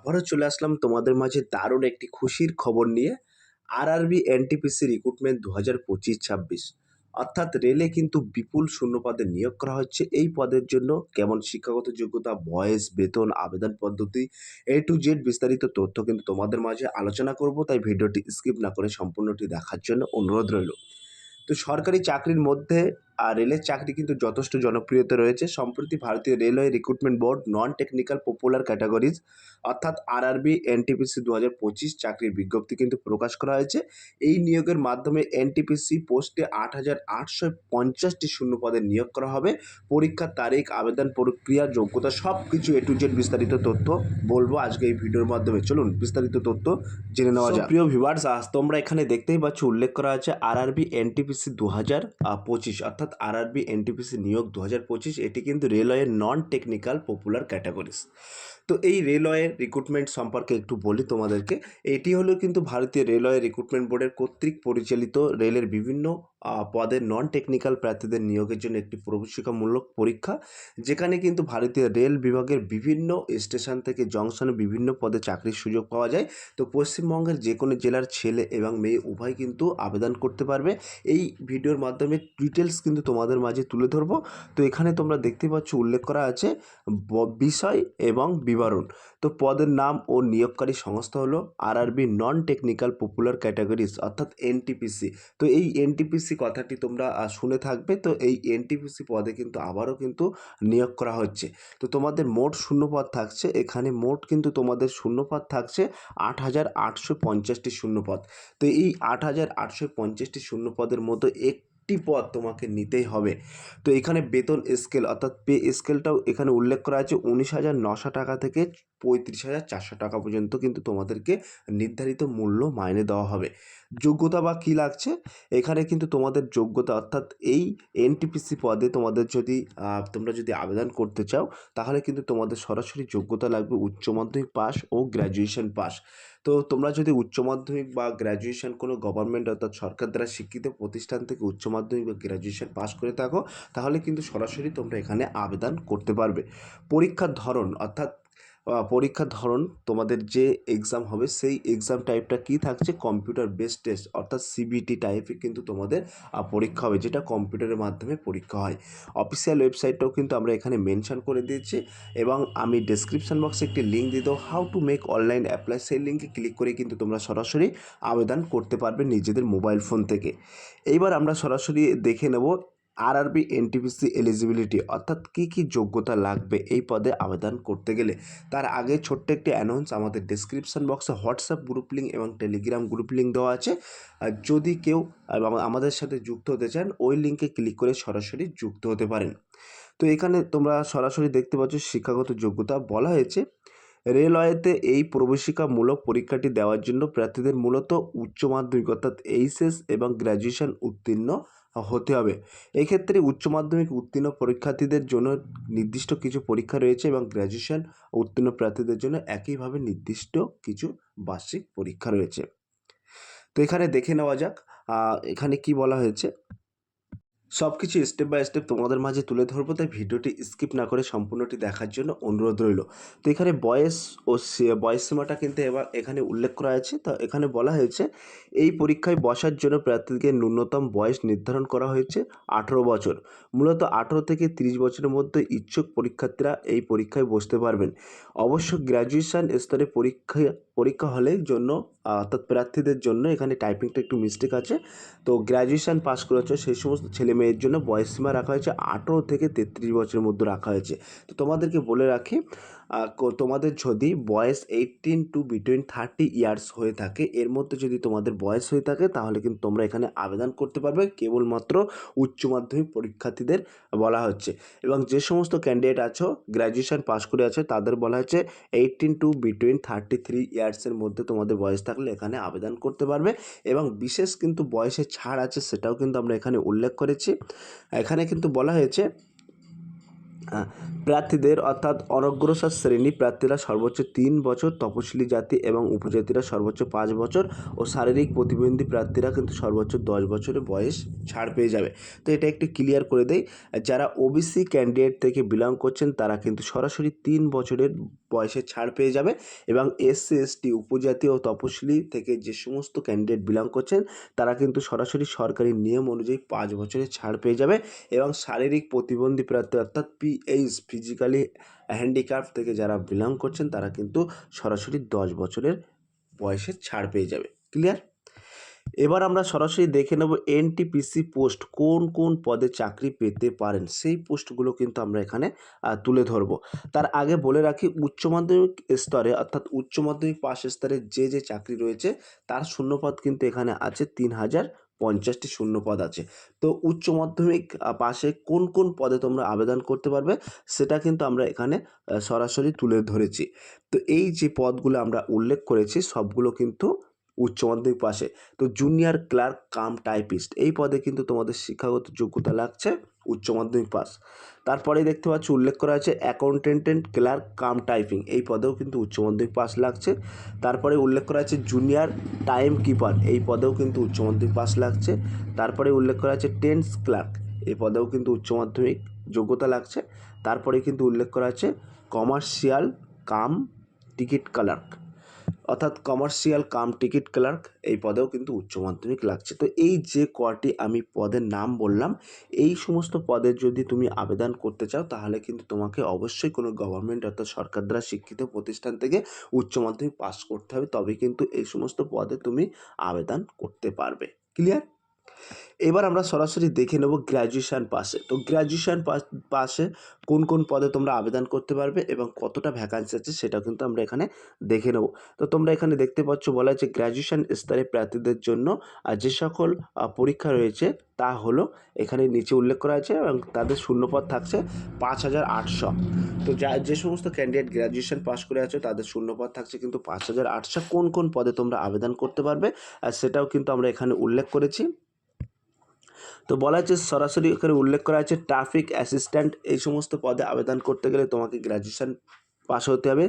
আবারও চলে আসলাম তোমাদের মাঝে দারুণ একটি খুশির খবর নিয়ে আরআরবি এনটিপিসি রিক্রুটমেন্ট দু হাজার পঁচিশ ছাব্বিশ। অর্থাৎ রেলে কিন্তু বিপুল শূন্যপদে নিয়োগ করা হচ্ছে। এই পদের জন্য কেমন শিক্ষাগত যোগ্যতা, বয়স, বেতন, আবেদন পদ্ধতি এ টু জেড বিস্তারিত তথ্য কিন্তু তোমাদের মাঝে আলোচনা করব, তাই ভিডিওটি স্কিপ না করে সম্পূর্ণটি দেখার জন্য অনুরোধ রইল। তো সরকারি চাকরির মধ্যে আর রেলের চাকরি কিন্তু যথেষ্ট জনপ্রিয়তা রয়েছে। সম্প্রতি ভারতীয় railway recruitment board non technical popular categories অর্থাৎ আরআরবি এনটিপিসি দু হাজার পঁচিশ চাকরির বিজ্ঞপ্তি কিন্তু প্রকাশ করা হয়েছে। এই নিয়োগের মাধ্যমে এনটিপিসি পোস্টে আট হাজার আটশো পঞ্চাশটি শূন্য পদে নিয়োগ করা হবে। পরীক্ষার তারিখ, আবেদন প্রক্রিয়া, যোগ্যতা সব কিছু এ টু জেড বিস্তারিত তথ্য বলব আজকে এই ভিডিওর মাধ্যমে। চলুন বিস্তারিত তথ্য জেনে নেওয়া যায় প্রিয় ভিভার্স আজ তোমরা এখানে দেখতেই পাচ্ছ উল্লেখ করা আছে আরআরবি এনটিপিসি দু হাজার পঁচিশ অর্থাৎ আরআরবি এনটিপিসি নিয়োগ দু পঁচিশ এটি কিন্তু রেলওয়ের নন টেকনিক্যাল পপুলার ক্যাটাগরিজ তো এই রেলওয়ের রিক্রুটমেন্ট সম্পর্কে একটু বলি তোমাদেরকে। এটি হলো কিন্তু ভারতীয় রেলওয়ে রিক্রুটমেন্ট বোর্ডের কর্তৃক পরিচালিত রেলের বিভিন্ন পদের নন টেকনিক্যাল প্রার্থীদের নিয়োগের জন্য একটি প্রবেশিকামূলক পরীক্ষা, যেখানে কিন্তু ভারতীয় রেল বিভাগের বিভিন্ন স্টেশন থেকে জংশনে বিভিন্ন পদে চাকরির সুযোগ পাওয়া যায়। তো পশ্চিমবঙ্গের যে কোনো জেলার ছেলে এবং মেয়ে উভয় কিন্তু আবেদন করতে পারবে। এই ভিডিওর মাধ্যমে ডিটেলস কিন্তু তোমাদের মাঝে তুলে ধরবো। তো এখানে তোমরা দেখতে পাচ্ছ উল্লেখ করা আছে বিষয় এবং বিবরণ তো পদের নাম ও নিয়োগকারী সংস্থা হলো RRB non technical popular categories অর্থাৎ এনটিপিসি তো এই এনটিপিসি কথাটি তোমরা শুনে থাকবে। তো এই এনটিপিসি পদে কিন্তু আবারও কিন্তু নিয়োগ করা হচ্ছে। তো তোমাদের মোট শূন্যপদ থাকছে। এখানে মোট কিন্তু তোমাদের শূন্যপদ থাকছে আট হাজার আটশো পঞ্চাশটি শূন্যপদ। তো এই আট হাজার আটশো পঞ্চাশটি শূন্যপদের মতো একটি পদ তোমাকে নিতেই হবে। তো এখানে বেতন স্কেল অর্থাৎ পে স্কেলটাও এখানে উল্লেখ করা আছে উনিশ হাজার নশো টাকা থেকে পঁয়ত্রিশ হাজার চারশো টাকা পর্যন্ত কিন্তু তোমাদেরকে নির্ধারিত মূল্য মাইনে দেওয়া হবে। যোগ্যতা বা কী লাগছে? এখানে কিন্তু তোমাদের যোগ্যতা, অর্থাৎ এই এনটিপিসি পদে তোমাদের যদি তোমরা যদি আবেদন করতে চাও, তাহলে কিন্তু তোমাদের সরাসরি যোগ্যতা লাগবে উচ্চ মাধ্যমিক পাস ও গ্র্যাজুয়েশন পাস তো তোমরা যদি উচ্চ মাধ্যমিক বা গ্র্যাজুয়েশন কোনো গভর্নমেন্ট অর্থাৎ সরকার দ্বারা শিক্ষিত প্রতিষ্ঠান থেকে উচ্চ মাধ্যমিক বা গ্র্যাজুয়েশন পাশ করে থাকো, তাহলে কিন্তু সরাসরি তোমরা এখানে আবেদন করতে পারবে। পরীক্ষার ধরন অর্থাৎ পরীক্ষার ধরন তোমাদের যে এক্সাম হবে সেই এক্সাম টাইপটা কী থাকছে? কম্পিউটার বেস টেস্ট অর্থাৎ সিবিটি টাইপের কিন্তু তোমাদের পরীক্ষা হবে, যেটা কম্পিউটারের মাধ্যমে পরীক্ষা হয়। অফিসিয়াল ওয়েবসাইটটাও কিন্তু আমরা এখানে মেনশন করে দিয়েছি এবং আমি ডেসক্রিপশন বক্সে একটি লিঙ্ক দিয়ে দেবো how to make online apply সেই লিঙ্কে ক্লিক করে কিন্তু তোমরা সরাসরি আবেদন করতে পারবে নিজেদের মোবাইল ফোন থেকে। এইবার আমরা সরাসরি দেখে নেব আরআরবি এনটিপিসি এলিজিবিলিটি অর্থাৎ কী কী যোগ্যতা লাগবে এই পদে আবেদন করতে গেলে তার আগে ছোট্ট একটি অ্যানাউন্স আমাদের ডেসক্রিপশন বক্সে হোয়াটসঅ্যাপ গ্রুপ লিঙ্ক এবং টেলিগ্রাম গ্রুপ লিঙ্ক দেওয়া আছে। আর যদি কেউ আমাদের সাথে যুক্ত হতে চান, ওই লিঙ্কে ক্লিক করে সরাসরি যুক্ত হতে পারেন। তো এখানে তোমরা সরাসরি দেখতে পাচ্ছ শিক্ষাগত যোগ্যতা বলা হয়েছে। রেলওয়েতে এই প্রবেশিকামূলক পরীক্ষাটি দেওয়ার জন্য প্রার্থীদের মূলত উচ্চ মাধ্যমিক অর্থাৎ এইচএস এবং গ্র্যাজুয়েশন উত্তীর্ণ হতে হবে। এক্ষেত্রে উচ্চ মাধ্যমিক উত্তীর্ণ পরীক্ষার্থীদের জন্য নির্দিষ্ট কিছু পরীক্ষা রয়েছে এবং গ্র্যাজুয়েশন উত্তীর্ণ প্রার্থীদের জন্য একইভাবে নির্দিষ্ট কিছু বার্ষিক পরীক্ষা রয়েছে। তো এখানে দেখে নেওয়া যাক এখানে কি বলা হয়েছে? সব কিছু স্টেপ বাই স্টেপ তোমাদের মাঝে তুলে ধরবো, তাই ভিডিওটি স্কিপ না করে সম্পূর্ণটি দেখার জন্য অনুরোধ রইল। তো এখানে বয়স ও বয়স সীমাটা কিন্তু এবার এখানে উল্লেখ করা আছে। তো এখানে বলা হয়েছে, এই পরীক্ষায় বসার জন্য প্রার্থীকে ন্যূনতম বয়স নির্ধারণ করা হয়েছে আঠেরো বছর। মূলত আঠেরো থেকে তিরিশ বছরের মধ্যে ইচ্ছুক পরীক্ষার্থীরা এই পরীক্ষায় বসতে পারবেন। অবশ্য গ্র্যাজুয়েশন স্তরে পরীক্ষা পরীক্ষা হলে জন্য অর্থাৎ প্রার্থীদের জন্য এখানে টাইপিংটা একটু মিস্টেক আছে। তো গ্র্যাজুয়েশান পাস করেছে, সেই সমস্ত ছেলে মেয়ের জন্য বয়স সীমা রাখা হয়েছে, আঠেরো থেকে তেত্রিশ বছরের মধ্যে রাখা হয়েছে। তো তোমাদেরকে বলে রাখি তোমাদের যদি বয়স eighteen to between thirty years হয়ে থাকে, এর মধ্যে যদি তোমাদের বয়স হয়ে থাকে, তাহলে কিন্তু তোমরা এখানে আবেদন করতে পারবে। কেবলমাত্র উচ্চ মাধ্যমিক পরীক্ষার্থীদের বলা হচ্ছে। এবং যে সমস্ত ক্যান্ডিডেট আছো গ্র্যাজুয়েশন পাস করে আছে, তাদের বলা হচ্ছে eighteen to between thirty three ইয়ার্সের মধ্যে তোমাদের বয়স থাকলে এখানে আবেদন করতে পারবে। এবং বিশেষ কিন্তু বয়সে ছাড় আছে, সেটাও কিন্তু আমরা এখানে উল্লেখ করেছি। এখানে কিন্তু বলা হয়েছে প্রার্থীদের অর্থাৎ অনগ্রসর শ্রেণি প্রার্থীরা সর্বোচ্চ তিন বছর তপশিলি জাতি এবং উপজাতিরা সর্বোচ্চ পাঁচ বছর ও শারীরিক প্রতিবন্ধী প্রার্থীরা কিন্তু সর্বোচ্চ দশ বছরের বয়স ছাড় পেয়ে যাবে। তো এটা একটু ক্লিয়ার করে দেয় যারা ওবিসি ক্যান্ডিডেট থেকে বিলং করছেন তারা কিন্তু সরাসরি তিন বছরের বয়সে ছাড় পেয়ে যাবে এবং এসসি এসটি উপজাতি ও তপশিলি থেকে যে সমস্ত ক্যান্ডিডেট বিলং করছেন, তারা কিন্তু সরাসরি সরকারি নিয়ম অনুযায়ী পাঁচ বছরের ছাড় পেয়ে যাবে এবং শারীরিক প্রতিবন্ধী প্রার্থী অর্থাৎ পিএইচ ফিজিক্যালি হ্যান্ডিক্যাপ থেকে যারা বিলং করছেন, তারা কিন্তু সরাসরি দশ বছরের বয়সের ছাড় পেয়ে যাবে। ক্লিয়ার এবার আমরা সরাসরি দেখে নেব এনটিপিসি পোস্ট কোন কোন পদে চাকরি পেতে পারেন। সেই পোস্টগুলো কিন্তু আমরা এখানে তুলে ধরবো। তার আগে বলে রাখি, উচ্চ মাধ্যমিক স্তরে অর্থাৎ উচ্চ মাধ্যমিক পাশ স্তরে যে যে চাকরি রয়েছে, তার শূন্যপদ কিন্তু এখানে আছে তিন হাজার পঞ্চাশটি শূন্যপদ আছে। তো উচ্চ মাধ্যমিক পাশে কোন কোন পদে তোমরা আবেদন করতে পারবে, সেটা কিন্তু আমরা এখানে সরাসরি তুলে ধরেছি। তো এই যে পদগুলো আমরা উল্লেখ করেছি, সবগুলো কিন্তু উচ্চ মাধ্যমিক পাশে। তো জুনিয়র ক্লার্ক কাম টাইপিস্ট এই পদে কিন্তু তোমাদের শিক্ষাগত যোগ্যতা লাগছে উচ্চ মাধ্যমিক পাস তারপরেই দেখতে পাচ্ছি, উল্লেখ করা আছে অ্যাকাউন্টেন্টেন্ট ক্লার্ক কাম টাইপিং এই পদেও কিন্তু উচ্চ মাধ্যমিক পাস লাগছে। তারপরে উল্লেখ করা আছে জুনিয়র টাইম কিপার এই পদেও কিন্তু উচ্চ মাধ্যমিক পাস লাগছে। তারপরে উল্লেখ করা আছে টেন্স ক্লার্ক এই পদেও কিন্তু উচ্চ মাধ্যমিক যোগ্যতা লাগছে। তারপরে কিন্তু উল্লেখ করা আছে কমার্শিয়াল কাম টিকিট ক্লার্ক অর্থাৎ কমার্শিয়াল কাম টিকিট ক্লার্ক এই পদেও কিন্তু উচ্চ মাধ্যমিক লাগছে। তো এই যে কটি আমি পদের নাম বললাম, এই সমস্ত পদের যদি তুমি আবেদন করতে চাও, তাহলে কিন্তু তোমাকে অবশ্যই কোনো গভর্নমেন্ট অর্থাৎ সরকার দ্বারা শিক্ষিত প্রতিষ্ঠান থেকে উচ্চ মাধ্যমিক পাস করতে হবে। তবে কিন্তু এই সমস্ত পদে তুমি আবেদন করতে পারবে। ক্লিয়ার এবার আমরা সরাসরি দেখে নেব গ্র্যাজুয়েশন পাসে তো গ্র্যাজুয়েশন পাসে কোন কোন পদে তোমরা আবেদন করতে পারবে এবং কতটা ভ্যাকান্সি আছে সেটা কিন্তু আমরা এখানে দেখে নেব। তো তোমরা এখানে দেখতে পাচ্ছ বলা আছে গ্র্যাজুয়েশান স্তরে প্রার্থীদের জন্য যে সকল পরীক্ষা রয়েছে তা হলো এখানে নিচে উল্লেখ করা আছে এবং তাদের শূন্যপদ থাকছে পাঁচ হাজার আটশো। তো যা, যে সমস্ত ক্যান্ডিডেট গ্র্যাজুয়েশন পাস করে আছে তাদের শূন্যপদ থাকছে কিন্তু পাঁচ হাজার আটশো কোন কোন পদে তোমরা আবেদন করতে পারবে আর সেটাও কিন্তু আমরা এখানে উল্লেখ করেছি। তো বলা আছে সরাসরি এখানে উল্লেখ করা আছে ট্রাফিক অ্যাসিস্ট্যান্ট এই সমস্ত পদে আবেদন করতে গেলে তোমাকে গ্র্যাজুয়েশান পাস হতে হবে।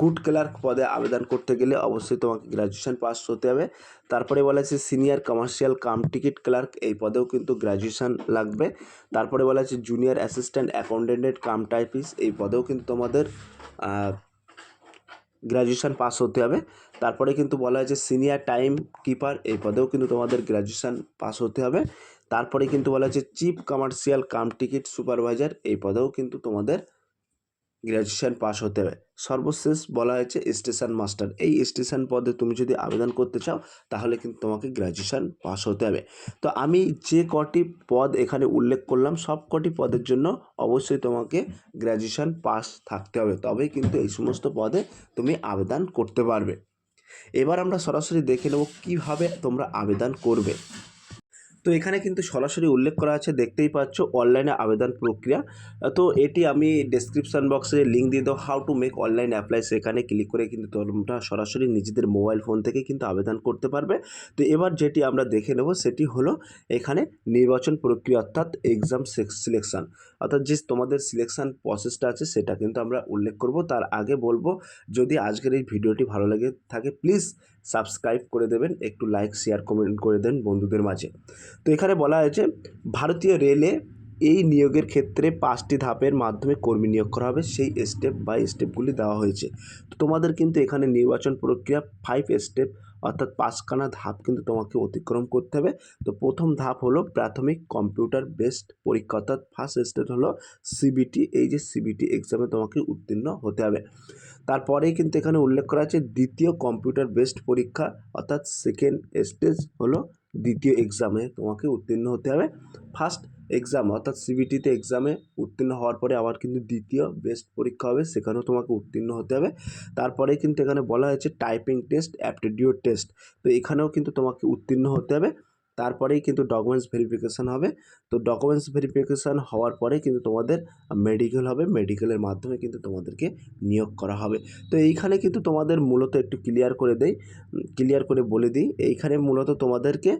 গুড ক্লার্ক পদে আবেদন করতে গেলে অবশ্যই তোমাকে গ্র্যাজুয়েশান পাস হতে হবে। তারপরে বলা আছে senior commercial cum ticket clerk এই পদেও কিন্তু গ্র্যাজুয়েশান লাগবে। তারপরে বলা আছে junior assistant accountant cum typist এই পদেও কিন্তু তোমাদের গ্র্যাজুয়েশন পাস হতে হবে। তারপরে কিন্তু বলা হয়েছে সিনিয়র টাইম কিপার এই পদেও কিন্তু তোমাদের গ্র্যাজুয়েশান পাস হতে হবে। তারপরে কিন্তু বলা হয়েছে chief commercial cum ticket supervisor এই পদেও কিন্তু তোমাদের গ্র্যাজুয়েশন পাস হতে হবে। সর্বশেষ বলা হয়েছে স্টেশন মাস্টার। এই স্টেশন পদে তুমি যদি আবেদন করতে চাও, তাহলে কিন্তু তোমাকে গ্র্যাজুয়েশন পাস হতে হবে। তো আমি যে কটি পদ এখানে উল্লেখ করলাম, সব কটি পদের জন্য অবশ্যই তোমাকে গ্র্যাজুয়েশন পাস থাকতে হবে। তবেই কিন্তু এই সমস্ত পদে তুমি আবেদন করতে পারবে। এবার আমরা সরাসরি দেখে নেব কীভাবে তোমরা আবেদন করবে। তো এখানে কিন্তু সরাসরি উল্লেখ করা আছে, দেখতেই পাচ্ছ অনলাইনে আবেদন প্রক্রিয়া। তো এটি আমি ডেসক্রিপশন বক্সে লিঙ্ক দিয়ে দেবো how to make online apply সেখানে ক্লিক করে কিন্তু তোমরা সরাসরি নিজেদের মোবাইল ফোন থেকে কিন্তু আবেদন করতে পারবে। তো এবার যেটি আমরা দেখে নেব সেটি হলো এখানে নির্বাচন প্রক্রিয়া অর্থাৎ এক্সাম সিলেকশন অর্থাৎ যে তোমাদের সিলেকশন প্রসেসটা আছে সেটা কিন্তু আমরা উল্লেখ করব। তার আগে বলব, যদি আজকের এই ভিডিওটি ভালো লেগে থাকে প্লিজ সাবস্ক্রাইব করে দেবেন, একটু লাইক শেয়ার কমেন্ট করে দেন বন্ধুদের মাঝে। তো এখানে বলা হয়েছে, ভারতীয় রেলে এই নিয়োগের ক্ষেত্রে পাঁচটি ধাপের মাধ্যমে কর্মী নিয়োগ করা হবে। সেই স্টেপ বাই স্টেপগুলি দেওয়া হয়েছে। তো তোমাদের কিন্তু এখানে নির্বাচন প্রক্রিয়া ফাইভ স্টেপ অর্থাৎ পাঁচখানা ধাপ কিন্তু তোমাকে অতিক্রম করতে হবে। তো প্রথম ধাপ হলো প্রাথমিক কম্পিউটার বেসড পরীক্ষা, অর্থাৎ ফার্স্ট স্টেপ হলো সিবিটি এই যে সিবিটি এক্সামে তোমাকে উত্তীর্ণ হতে হবে। তারপরেই কিন্তু এখানে উল্লেখ করা আছে, দ্বিতীয় কম্পিউটার বেসড পরীক্ষা, অর্থাৎ সেকেন্ড স্টেজ হলো দ্বিতীয় এক্সামে তোমাকে উত্তীর্ণ হতে হবে। ফার্স্ট এক্সাম অর্থাৎ সিবিটিতে এক্সামে উত্তীর্ণ হওয়ার পরে আবার কিন্তু দ্বিতীয় বেস্ট পরীক্ষা হবে, সেখানেও তোমাকে উত্তীর্ণ হতে হবে। তারপরে কিন্তু এখানে বলা হয়েছে টাইপিং টেস্ট অ্যাপটিটিউড টেস্ট তো এখানেও কিন্তু তোমাকে উত্তীর্ণ হতে হবে। তারপরেই কিন্তু ডকুমেন্টস ভেরিফিকেশান হবে। তো ডকুমেন্টস ভেরিফিকেশান হওয়ার পরে কিন্তু তোমাদের মেডিকেল হবে। মেডিকেলের মাধ্যমে কিন্তু তোমাদেরকে নিয়োগ করা হবে। তো এইখানে কিন্তু তোমাদের মূলত একটু ক্লিয়ার করে দেই। ক্লিয়ার করে বলে দিই। এইখানে মূলত তোমাদেরকে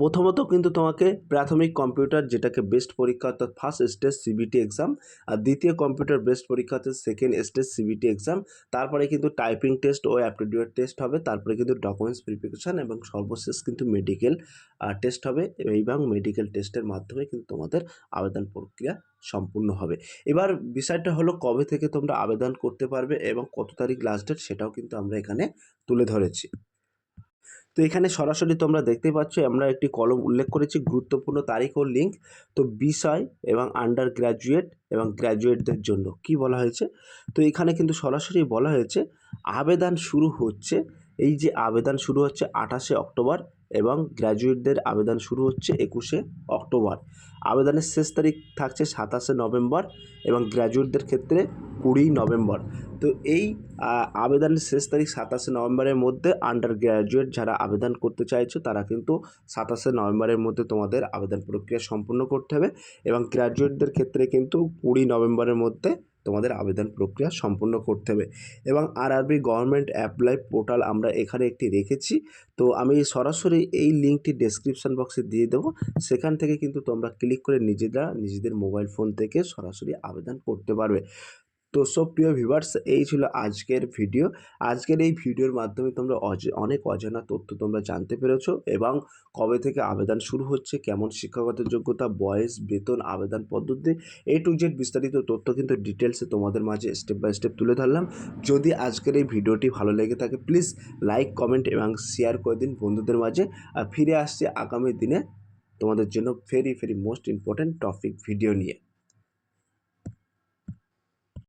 প্রথমত কিন্তু তোমাকে প্রাথমিক কম্পিউটার যেটাকে বেস্ট পরীক্ষা অর্থাৎ ফার্স্ট স্টেজ সিবিটি এক্সাম আর দ্বিতীয় কম্পিউটার বেস্ট পরীক্ষা হচ্ছে সেকেন্ড স্টেজ সিবিটি এক্সাম তারপরে কিন্তু টাইপিং টেস্ট ও অ্যাপটিটিউড টেস্ট হবে, তারপরে কিন্তু ডকুমেন্টস ভেরিফিকেশান এবং সর্বশেষ কিন্তু মেডিকেল টেস্ট হবে এবং মেডিকেল টেস্টের মাধ্যমে কিন্তু তোমাদের আবেদন প্রক্রিয়া সম্পূর্ণ হবে। এবার বিষয়টা হলো কবে থেকে তোমরা আবেদন করতে পারবে এবং কত তারিখ লাস্ট ডেট সেটাও কিন্তু আমরা এখানে তুলে ধরেছি। তো এখানে সরাসরি তোমরা দেখতে পাচ্ছ, আমরা একটি কলম উল্লেখ করেছি, গুরুত্বপূর্ণ তারিখ ও লিঙ্ক তো বিষয় এবং আন্ডার গ্র্যাজুয়েট এবং গ্র্যাজুয়েটদের জন্য, কি বলা হয়েছে? তো এখানে কিন্তু সরাসরি বলা হয়েছে, আবেদন শুরু হচ্ছে, এই যে আবেদন শুরু হচ্ছে আঠাশে অক্টোবর এবং গ্র্যাজুয়েটদের আবেদন শুরু হচ্ছে একুশে অক্টোবর। আবেদনের শেষ তারিখ থাকছে সাতাশে নভেম্বর এবং গ্র্যাজুয়েটদের ক্ষেত্রে কুড়ি নভেম্বর। তো এই আবেদনের শেষ তারিখ সাতাশে নভেম্বরের মধ্যে আন্ডার গ্র্যাজুয়েট যারা আবেদন করতে চাইছো, তারা কিন্তু সাতাশে নভেম্বরের মধ্যে তোমাদের আবেদন প্রক্রিয়া সম্পূর্ণ করতে হবে এবং গ্র্যাজুয়েটদের ক্ষেত্রে কিন্তু কুড়ি নভেম্বরের মধ্যে তোমাদের আবেদন প্রক্রিয়া সম্পূর্ণ করতে হবে। এবং আরআরবি গভর্নমেন্ট অ্যাপ্লাই পোর্টাল আমরা এখানে একটি রেখেছি। তো আমি সরাসরি এই লিঙ্কটি ডেসক্রিপশন বক্সে দিয়ে দেবো। সেখান থেকে কিন্তু তোমরা ক্লিক করে নিজেরা নিজেদের মোবাইল ফোন থেকে সরাসরি আবেদন করতে পারবে। তো সব প্রিয় ভিভার্স এই ছিল আজকের ভিডিও। আজকের এই ভিডিওর মাধ্যমে তোমরা অনেক অজানা তথ্য তোমরা জানতে পেরেছ এবং কবে থেকে আবেদন শুরু হচ্ছে, কেমন শিক্ষাগত যোগ্যতা, বয়স, বেতন, আবেদন পদ্ধতি, এ টু জেড বিস্তারিত তথ্য কিন্তু ডিটেলসে তোমাদের মাঝে স্টেপ বাই স্টেপ তুলে ধরলাম। যদি আজকের এই ভিডিওটি ভালো লেগে থাকে প্লিজ লাইক কমেন্ট এবং শেয়ার করে দিন বন্ধুদের মাঝে। আর ফিরে আসছে আগামী দিনে তোমাদের জন্য very very most important topic video নিয়ে।